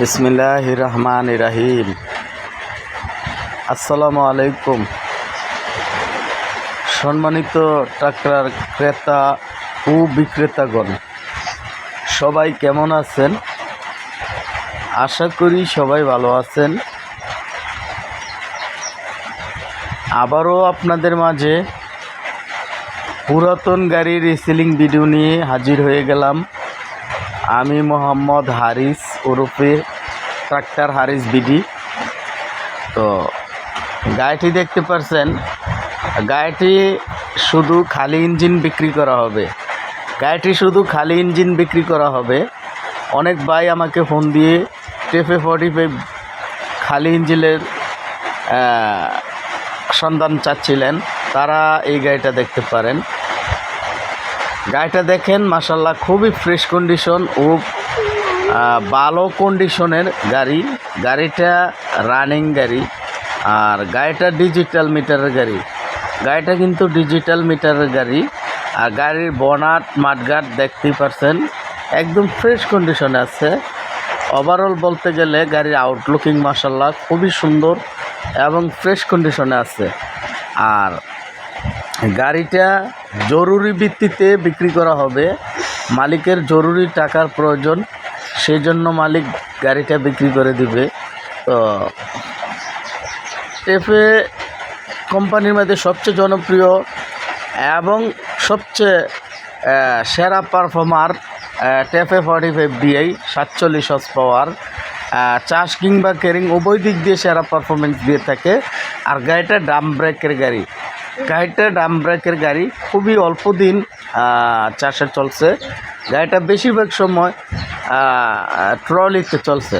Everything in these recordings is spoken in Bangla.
বিসমিল্লাহ রহমান রাহিম আসসালামু আলাইকুম সম্মানিত ট্রাক্টর ক্রেতা ও বিক্রেতাগণ, সবাই কেমন আছেন? আশা করি সবাই ভালো আছেন। আবারও আপনাদের মাঝে পুরাতন গাড়ির রিসেলিং ভিডিও নিয়ে হাজির হয়ে গেলাম। আমি মোহাম্মদ হারিস। ওরফে ট্রাক্টর হারিস বিডি তো গাড়িটি দেখতে পারছেন, গাড়িটি শুধু খালি ইঞ্জিন বিক্রি করা হবে। গাড়িটি শুধু খালি ইঞ্জিন বিক্রি করা হবে। অনেক ভাই আমাকে ফোন দিয়ে টেফে ফর্টি ফাইভ খালি ইঞ্জিনের সন্ধান চাচ্ছিলেন। তারা এই গাড়িটা দেখতে পারেন। গাড়িটা দেখেন মাসাল্লাহ খুবই ফ্রেশ কন্ডিশন ও ভালো কন্ডিশনের গাড়ি, গাড়িটা রানিং গাড়ি আর গাড়িটা ডিজিটাল মিটারের গাড়ি। গাড়িটা কিন্তু ডিজিটাল মিটারের গাড়ি আর গাড়ির বনাট, মাঠঘাট দেখতেই পারছেন, একদম ফ্রেশ কন্ডিশনে আছে। ওভারঅল বলতে গেলে গাড়ির আউটলুকিং মাসাল্লাহ খুবই সুন্দর এবং ফ্রেশ কন্ডিশনে আছে। আর গাড়িটা জরুরি ভিত্তিতে বিক্রি করা হবে। মালিকের জরুরি টাকার প্রয়োজন। সেই জন্য মালিক গাড়িটা বিক্রি করে দিবে। তো টেফে কোম্পানির মধ্যে সবচেয়ে জনপ্রিয় এবং সবচেয়ে সেরা performer TAFE forty five DI সাতচল্লিশ হর্স পাওয়ার চাষ কিংবা কেরিং উভয় দিক দিয়ে সেরা পারফরমেন্স দিয়ে থাকে। আর গাড়িটা ডাম ব্রেকের গাড়ি। গাড়িটা ডাম ব্রেকের গাড়ি খুবই অল্প দিন চাষে চলছে। গাড়িটা বেশিরভাগ সময় ট্রলিতে চলছে।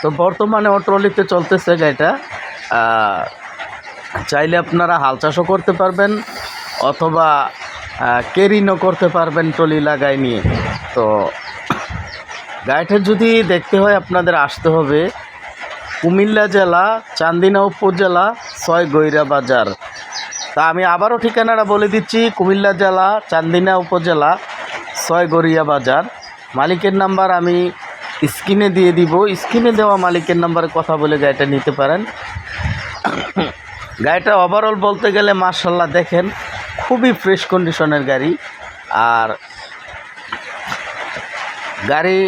তো বর্তমানে ও ট্রলিতে চলতেছে গাড়িটা। চাইলে আপনারা হাল চাষও করতে পারবেন, অথবা কেরিনও করতে পারবেন ট্রলি লাগাই নিয়ে। তো গাড়িটা যদি দেখতে হয় আপনাদের আসতে হবে কুমিল্লা জেলা, চান্দিনা উপজেলা, ছয় গৈরা বাজার। তা আমি আবারও ঠিকানাটা বলে দিচ্ছি, কুমিল্লা জেলা, চান্দিনা উপজেলা, ছয় গড়িয়া বাজার। মালিকের নাম্বার আমি স্ক্রিনে দিয়ে দিব। স্ক্রিনে দেওয়া মালিকের নাম্বারে কথা বলে গাড়িটা নিতে পারেন। গাড়িটা ওভারঅল বলতে গেলে মার্শাল্লাহ দেখেন, খুবই ফ্রেশ কন্ডিশনের গাড়ি। আর গাড়ি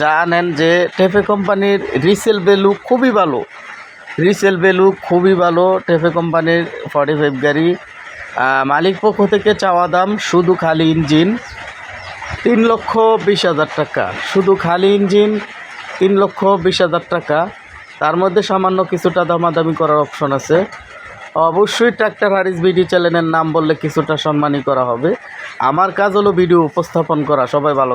জানেন যে টেফে কোম্পানির রিসেল ভ্যালু খুবই ভালো। রিসেল ভ্যালু খুবই ভালো টেফে কোম্পানির ফর্টি ফাইভ গাড়ি মালিক পক্ষ থেকে চাওয়া দাম শুধু খালি ইঞ্জিন তিন লক্ষ বিশ হাজার টাকা। শুধু খালি ইঞ্জিন, তিন লক্ষ বিশ হাজার টাকা। তার মধ্যে সামান্য কিছুটা দামাদামি করার অপশন আছে। অবশ্যই ট্রাক্টর হারিস ভিডিও চ্যানেলের নাম বললে কিছুটা সম্মানই করা হবে। আমার কাজ হলো ভিডিও উপস্থাপন করা। সবাই ভালো